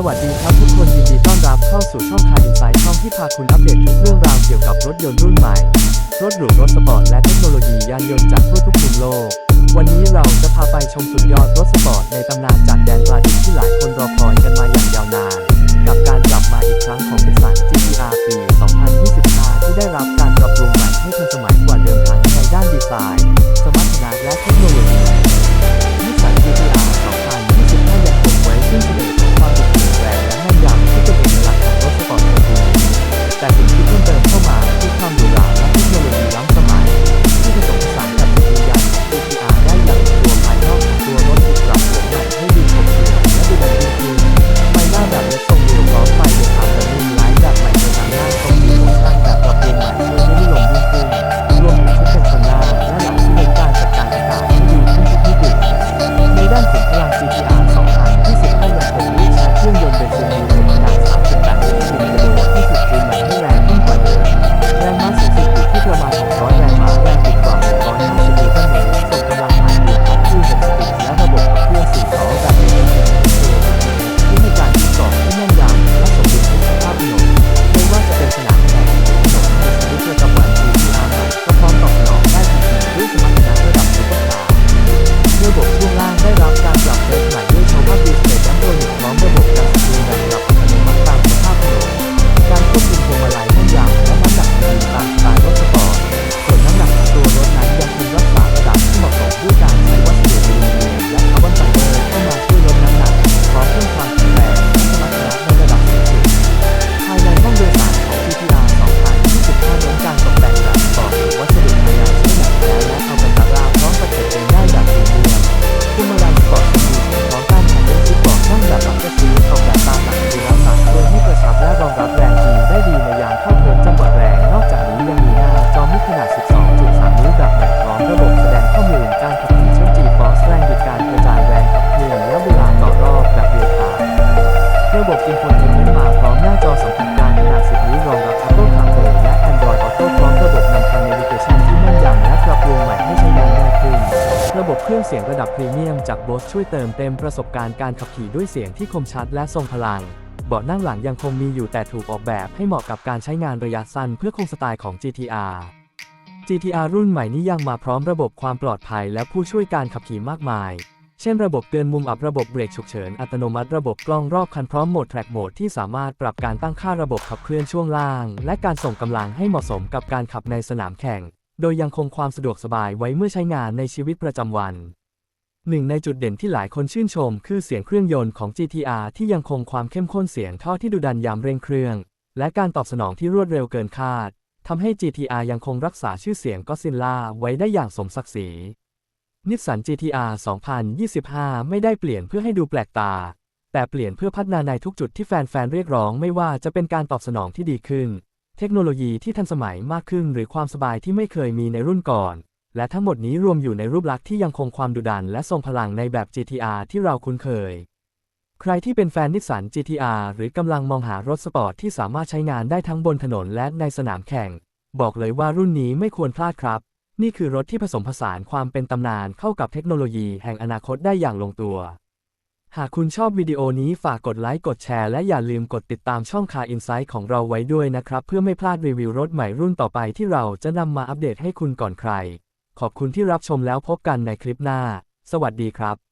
สวัสดีครับทุกคนยินดีต้อนรับเข้าสู่ช่องคาอินไซต์ช่องที่พาคุณอัปเดตทุกเรื่องราวเกี่ยวกับรถยนต์รุ่นใหม่ รถหรูรถสปอร์ตและเทคโนโลยียานยนต์จากทั่วทุกมุมโลก วันนี้เราจะพาไปชมสุดยอด เสียงระดับพรีเมียมจาก Bose ช่วยเติมเต็มประสบการณ์การขับขี่ด้วยเสียงที่คมชัดและทรงพลัง เบาะนั่งหลังยังคงมีอยู่แต่ถูกออกแบบให้เหมาะกับการใช้งานระยะสั้นเพื่อคงสไตล์ของ GTR GTR รุ่นใหม่นี้ยังมาพร้อมระบบความปลอดภัยและผู้ช่วยการขับขี่มากมาย เช่นระบบเตือนมุมอับระบบเบรกฉุกเฉินอัตโนมัติระบบกล้องรอบคันพร้อมโหมด Track Mode ที่สามารถปรับการตั้งค่าระบบขับเคลื่อนช่วงล่าง และการส่งกำลังให้เหมาะสมกับการขับในสนามแข่ง โดยยังคงความสะดวกสบายไว้เมื่อใช้งานในชีวิตประจำวัน หนึ่งในจุดเด่นที่หลายคนชื่นชม คือเสียงเครื่องยนต์ของ GTR ที่ยังคงความเข้มข้นเสียงท่อที่ดุดันยามเร่งเครื่อง และการตอบสนองที่รวดเร็วเกินคาดทำให้ GTR ยังคงรักษาชื่อเสียงก็ซินล่าไว้ได้อย่างสมศักดิ์ศรีนิสสัน GTR 2025 ไม่ได้เปลี่ยนเพื่อให้ดูแปลกตา แต่เปลี่ยนเพื่อพัฒนาในทุกจุดที่แฟนๆเรียกร้องไม่ว่าจะเป็นการตอบสนองที่ดีขึ้น เทคโนโลยีที่ทันสมัยมากขึ้น หรือความสบายที่ไม่เคยมีในรุ่นก่อน และทั้งหมดนี้รวมอยู่ในรูปลักษณ์ที่ยังคงความดุดันและทรงพลังในแบบ GTR ที่เราคุ้นเคย ใครที่เป็นแฟนนิสสัน GTR หรือกำลังมองหารถสปอร์ตที่สามารถใช้งานได้ทั้งบนถนนและในสนามแข่ง บอกเลยว่ารุ่นนี้ไม่ควรพลาดครับ นี่คือรถที่ผสมผสานความเป็นตำนานเข้ากับเทคโนโลยีแห่งอนาคตได้อย่างลงตัว หากคุณชอบวิดีโอนี้ฝากกดไลค์กดแชร์และอย่าลืมกดติดตามช่อง Car Insight ของเราไว้ด้วยนะครับ เพื่อไม่พลาดรีวิวรถใหม่รุ่นต่อไปที่เราจะนำมาอัปเดตให้คุณก่อนใคร ขอบคุณที่รับชมแล้วพบกันในคลิปหน้า สวัสดีครับ